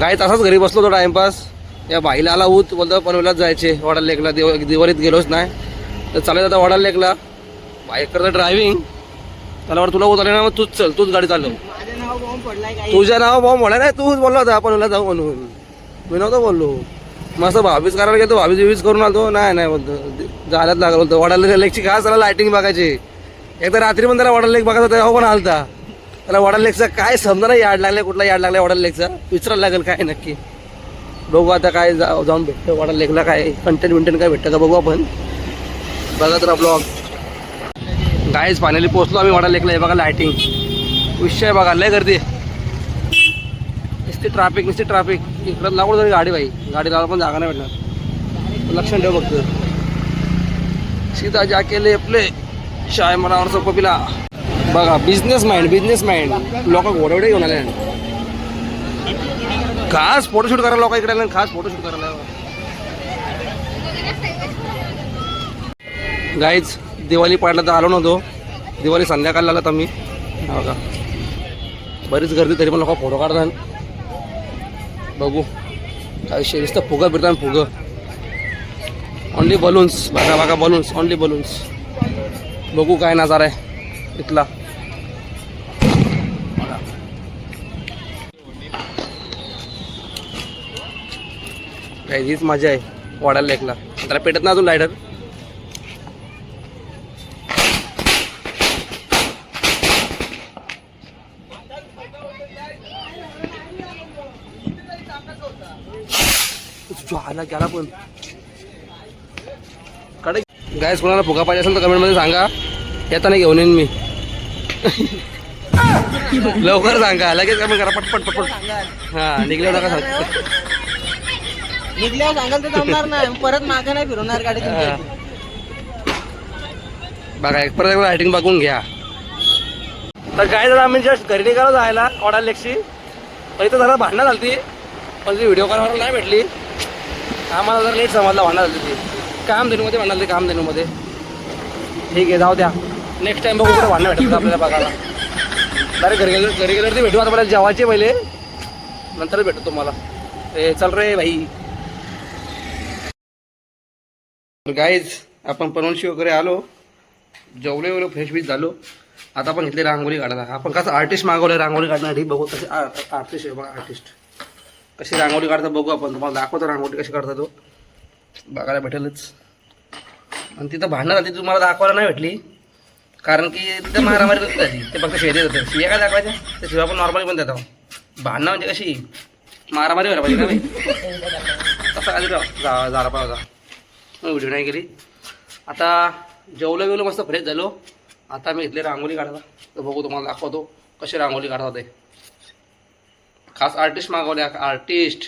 गाय तसाच घरी बसलो तो टाइमपास. या बाईला आला ऊत बोलतो पनवेलाच जायचे वडाला लेकला दिव दिवाळीत गेलोच नाही. तर चालत जाता वडाला लेकला बाईक करता ड्रायव्हिंग त्याला वाटतं तुला उतरले ना मग तूच चल तूच गाडी चालव. तुझ्या नाव भाऊ म्हणा नाही तूच बोलला होता पनवेला जाऊ म्हणून. मी नव्हतं बोललो. मस्त भावीस करायला गेलो भावीस विवीस करून आलो नाही नाही बोलतो. झाल्यात लागलं होतं. वडाला लेकची खास त्याला लायटिंग बघायची. एकदा रात्री पण त्याला वडाला लेक बघायचा होता हो पण आलता. त्याला वडा लेखचा काय समजा नाही याड लागले कुठला याड लागला वडाला लेखचा विचारायला लागेल काय नक्की? बघू आता काय जाऊन भेटतं वडा लेखला काय कंटेंट विंटेंट काय भेटतं का बघू आपण. बघा तर ब्लॉग गायच फायनली पोहोचलो आम्ही वडाला लेखला हे बघा लायटिंग विषय बघा लय गर्दी. नुसती ट्रॅफिक नुसती ट्रॅफिक इकडं लागून तरी गाडी बाई गाडी लावायला पण जागा नाही भेटणार. लक्षण ठेव बघतो सीता जा केले आपले. शाय मनावर पिला बघा बिझनेस माइंड बिझनेस माइंड लोक घोडवडे घेऊन आले. खास फोटोशूट करायला लोक इकडे आले खास फोटोशूट करायला. गाईज दिवाळी पाडला तर आलो नव्हतो. दिवाळी संध्याकाळला आला तर मी बघा. बरीच गर्दी तरी पण लोक फोटो काढतात. बघू. काय विषय नुसतं फुगं फिरतात फुगं. ओनली बलून्स बघा बघा बलून्स ओनली बलून्स बघू काय नजारा आहे. इथला. काय हीच मजा आहे वाढायला लेकला. त्याला पेटत ना अजून लायटर आला गेला पण. कडे गायस कोणाला फुगा पाहिजे असेल तर कमेंटमध्ये सांगा. येताना घेऊन येईन मी. लवकर सांगा लगेच कमेंट करा पटपट पटपट. हा निघल्या नका सांग. निघल्यावर सांगाल तर जमणार नाही परत मागे नाही फिरवणार गाडी. बघा एक परत एकदा लायटिंग बघून घ्या. तर काय झालं आम्ही जस्ट घरी निघालो जायला ऑर्डर लेक्सी पण इथं जरा भांडणं झाली पण ती व्हिडिओ कॉलवर नाही भेटली. आम्हाला जरा लेट समजला भांडणं झाली ती. कामधेनूमध्ये भांडण झाली कामधेनूमध्ये ठीक आहे जाऊ द्या. नेक्स्ट टाइम बघू कुठं भांडणं भेटत आपल्याला बघायला. अरे घरी गेलं घरी गेल्यावरती भेटू. आता मला जेवायचे पहिले. नंतर भेटू तुम्हाला. ए चल रे भाई. गाईज आपण पनवशी वगैरे आलो. जेवलो वेवलो फ्रेश बीच झालो. आता आपण घेतली रांगोळी काढायला. आपण कसं आर्टिस्ट मागवलं रांगोळी काढण्यासाठी बघू कसे आर्टिस्ट आहे बघा आर्टिस्ट कशी रांगोळी काढतात बघू आपण. तुम्हाला दाखवतो रांगोळी कशी काढता तो. बघायला भेटेलच. आणि तिथं भांडणं झाली तुम्हाला दाखवायला नाही भेटली. कारण की तिथं मारामारी नसते झाली ते फक्त शेती होतं. शिया काय दाखवायच्या? ते शिवा पण नॉर्मली पण देतो भांडणं म्हणजे कशी? मारामारी व्हायला पाहिजे ना भाई तसं काय जा झाला पाहिजे मग व्हिडिओ नाही केली. आता जेवलं वेवलं मस्त फ्रेश झालो. आता मी घेतली रांगोळी काढायला. तर बघू तुम्हाला दाखवतो कशी रांगोळी काढतात ते. खास आर्टिस्ट मागवले आर्टिस्ट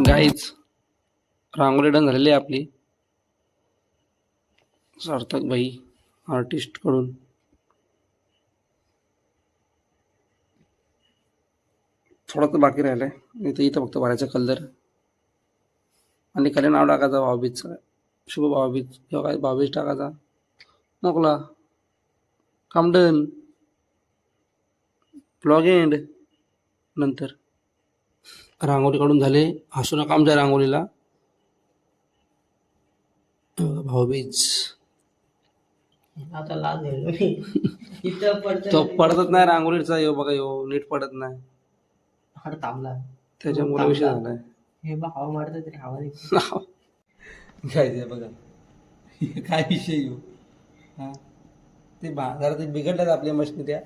तर गाईच रांगोळी डन झालेली आहे आपली. सार्थक भाई आर्टिस्टकडून. थोडंसं बाकी राहिलं आहे इथं इथं फक्त भरायचं कलर आणि खाली नाव टाकायचं भाऊबीजचं. शुभ भावबीज किंवा काय भाऊबीज टाकायचा. मोकला कामडन ब्लॉग एंड नंतर. रांगोळी काढून झाले. हसू नका आमच्या रांगोळीला. भाऊबीज. आता लाज झालो मी इथं पडतं तो पडतच नाही रांगोळीचा. यो बघा यो नीट पडत नाही. हाड थांबला त्याच्यामुळे विषय झालाय. हे बा हवा मारत तरी हवा नाही. काय ते बघा. हे काय विषय येऊ हा? ते बा जरा ते बिघडल्यात आपल्या मशनी त्या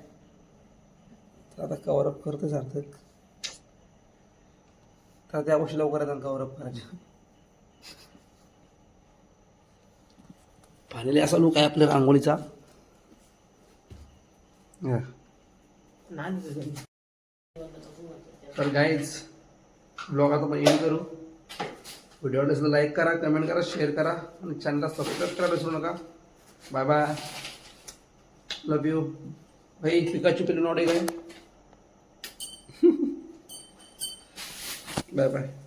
तर आता कवरअप करतो सार्थक. तर त्या गोष्टी लवकर येतात कवरअप करायच्या फायनली असा लुक आहे आपल्या रांगोळीचा. तर गाईज ब्लॉग आता आपण एंड करू. व्हिडिओ आवडला लाईक करा कमेंट करा शेअर करा आणि चॅनलला सबस्क्राईब करायला विसरू नका. बाय बाय लव यू भाई पिकाची पिल्लू नॉडे काय बाय बाय